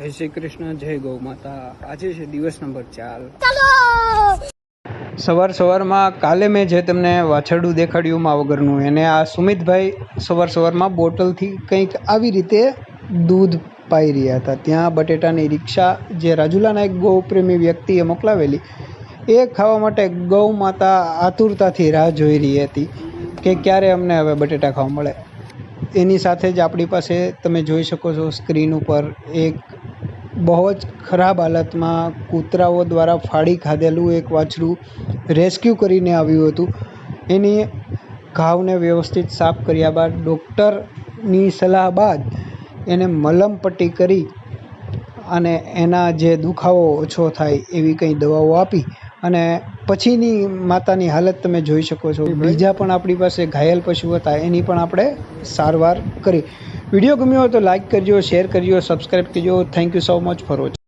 જય શ્રી કૃષ્ણ જય ગૌ માતા. આજે છે દિવસ નંબર ચાર. સવાર સવારમાં કાલે મેં જે તમને વાછરડું દેખાડ્યું મા વગરનું એને આ સુમિતભાઈ સવાર સવારમાં બોટલથી કંઈક આવી રીતે દૂધ પાઈ રહ્યા હતા. ત્યાં બટેટાની રિક્ષા જે રાજુલાના એક ગૌપ્રેમી વ્યક્તિએ મોકલાવેલી એ ખાવા માટે ગૌ માતા આતુરતાથી રાહ જોઈ રહી હતી કે ક્યારે અમને હવે બટેટા ખાવા મળે. એની સાથે જ આપણી પાસે તમે જોઈ શકો છો સ્ક્રીન ઉપર એક બહુ જ ખરાબ હાલતમાં કૂતરાઓ દ્વારા ફાડી ખાધેલું એક વાછરું રેસ્ક્યુ કરીને આવ્યું હતું. એની ઘાવને વ્યવસ્થિત સાફ કર્યા બાદ ડૉક્ટરની સલાહ બાદ એને મલમ પટ્ટી કરી અને એના જે દુખાવો ઓછો થાય એવી કંઈ દવાઓ આપી અને પછીની માતાની હાલત તમે જોઈ શકો છો. બીજા પણ આપણી પાસે ઘાયલ પશુ હતા એની પણ આપણે સારવાર કરી. વીડિયો ગમ્યો હોય તો લાઈક કરજો, શેર કરજો સબસ્ક્રાઈબ કરજો. Thank you so much for watch